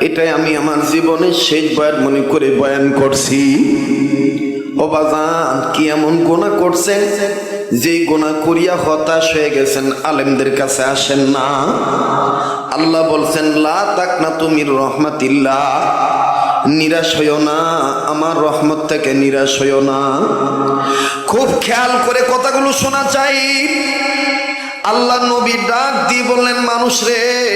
এটাই আমি আমার জীবনের শেষ বয়ান মনে করে বয়ান করছি। ও বাজান, কি এমন গোনা করছেন? যে গোনা করিয়া হতাশ হয়ে গেছেন, আলেমদের কাছে আসেন না। আল্লাহ বলছেন, লা না তুমি রহমাতিল্লাহ। নিরাশ হইও না, আমার রহমত থেকে নিরাশ হইও না। খুব খেয়াল করে কথাগুলো শোনা চাই। আল্লাহ নবী ডাক দিয়ে বললেন, মানুষ রে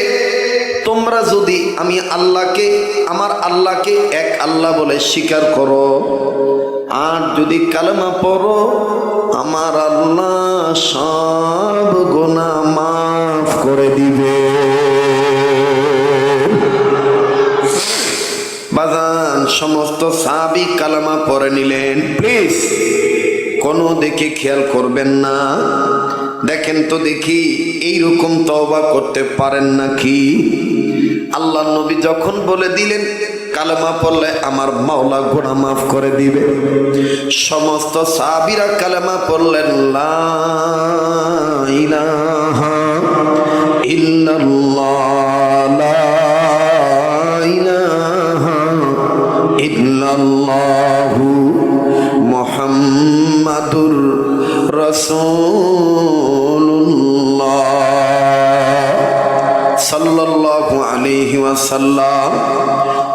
তোমরা যদি আমি আল্লাহকে, আমার আল্লাহকে এক আল্লাহ বলে স্বীকার করো, আর যদি কালেমা পড়ো, আমার আল্লাহ সব গোনা মাফ করে দিবে। বাজান, সমস্ত সাবি কালামা পরে নিলেন। প্লিজ, কোনো দেখে খেয়াল করবেন না। দেখেন তো দেখি, এইরকম তওবা করতে পারেন নাকি? আল্লাহ নবী যখন বলে দিলেন, কালেমা পড়লে আমার মাওলা গোনা মাফ করে দিবে। সমস্ত সাবিরা কালেমা পড়লেন, লা ইলাহা ইল্লাল্লাহ মুহাম্মাদুর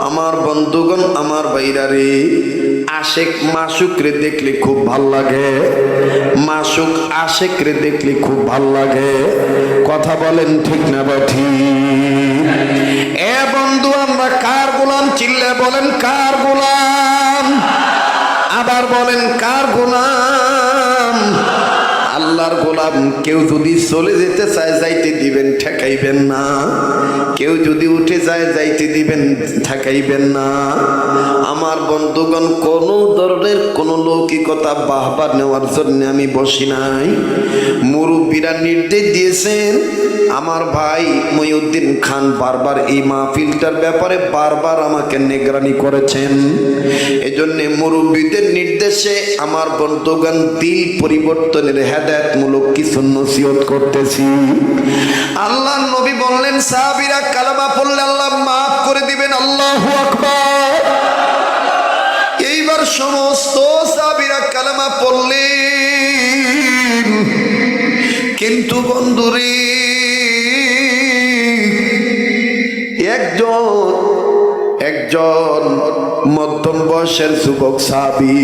আমার বন্ধুগণ, আমার বাইরারে, আশেক মাসুক রে দেখলে খুব ভালো লাগে। মাসুক আশেক রে দেখলে খুব ভালো লাগে। কথা বলেন ঠিক না বা এ বন্ধু, আমরা কার গোলাম? চিল্লে বলেন, কার গোলাম? আবার বলেন, কার গোলাম? আল্লাহর গোলাম, কেউ যদি চলে যেতে চায়, যাইতে দিবেন, ঠেকাইবেন না। কেউ যদি উঠে যায়, যাইতে দিবেন, ঠেকাইবেন না। আমার বন্ধুগণ, কোন ধরনের কোন লৌকিকতা, বাহবা নেওয়ার জন্য আমি বসি নাই। মুরব্বীরা নির্দেশ দিয়েছেন আমার ভাই মহিউদ্দিন খান বারবার এই মাহফিলটার ব্যাপারে বারবার আমাকে নিগরানি করেছেন। এজন্য মুরব্বীদের নির্দেশে আমার বন্ধুগণ দিল পরিবর্তনের হেদায়তমূলক কিছু নসিহত করতেছি। আল্লাহ নবী বললেন, সাহাবীরা কালামা পড়লে আল্লাহ মাফ করে দিবেন, আল্লাহু আকবার। এইবার সমস্ত সাহাবীরা কালামা পড়লেন। কিন্তু বন্ধুরে একজন একজন মধ্যম বয়সের যুবক সাবি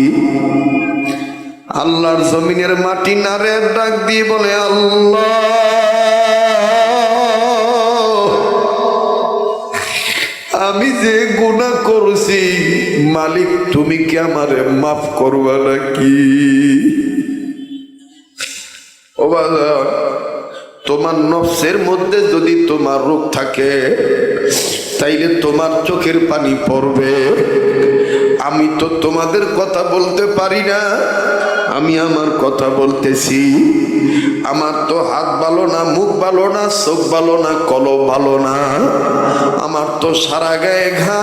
আল্লাহর জমিনের মাটি নারে ডাক দিয়ে বলে, আল্লাহ, আমি যে গুণা করছি, মালিক তুমি কি আমারে মাফ করবা নাকি? ও বাজার তোমার নফসের মধ্যে যদি তোমার রোগ থাকে, তাইলে তোমার চোখের পানি পড়বে। আমি তো তোমাদের কথা বলতে পারি না, আমি আমার কথা বলতেছি। আমার তো হাত ভালো না, মুখ ভালো না, চোখ ভালো না, কলব ভালো না, আমার তো সারা গায়ে ঘা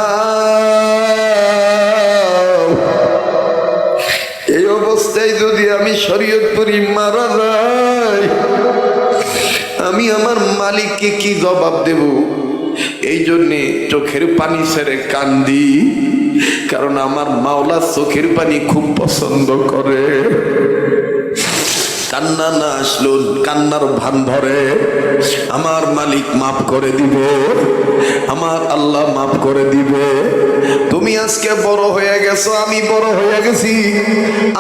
এই অবস্থায় যদি আমি শরীয়তপুরি মারা যাই আমি আমার মালিককে কি জবাব দেব? এই জন্যে চোখের পানি সেরে কান্দি কারণ আমার মাওলা চোখের পানি খুব পছন্দ করে। কান্না না আসলো, কান্নার ভান ধরে। আমার মালিক মাফ করে দিবে, আমার আল্লাহ মাফ করে দিবে। তুমি আজকে বড় হয়ে গেছো, আমি বড় হয়ে গেছি।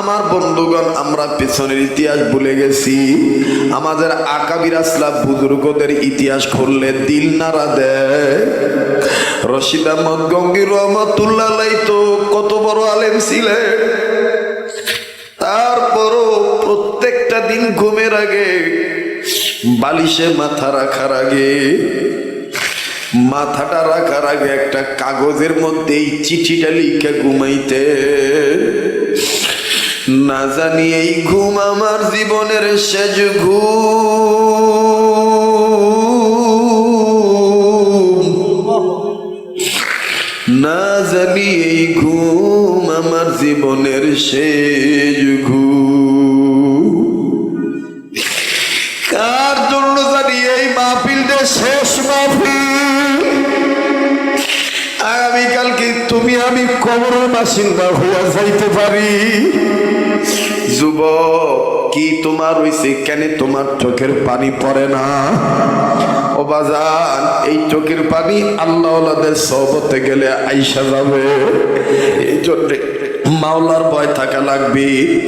আমার বন্ধুগণ, আমরা পেছনের ইতিহাস ভুলে গেছি। আমাদের আকাবির আসলা বুজুর্গদের ইতিহাস খুললে দিল নাড়া দেয়। রশিদ আহমদ গঙ্গির রহমতুল্লাহ তো কত বড় আলেম ছিলেন। তারপরও প্রত্যেকটা দিন ঘুমের আগে, বালিশে মাথা রাখার আগে মাথাটা রাখার আগে একটা কাগজের মধ্যে এই চিঠিটা লিখে ঘুমাইতে। না জানি এই ঘুম আমার জীবনের শেষ ঘুম। না জানি এই ঘুম আমার জীবনের শেষ খালি তুমি, আমি কবরের বাসিন্দা হওয়া যাইতে পারি। যুব কি তোমার হইছে? কেন তোমার চোখের পানি পড়ে না? ও বাজান, এই চোখের পানি আল্লাহদের সহবতে গেলে আইসা যাবে। এই জন্যে মাওলার ভয় থাকা লাগবে।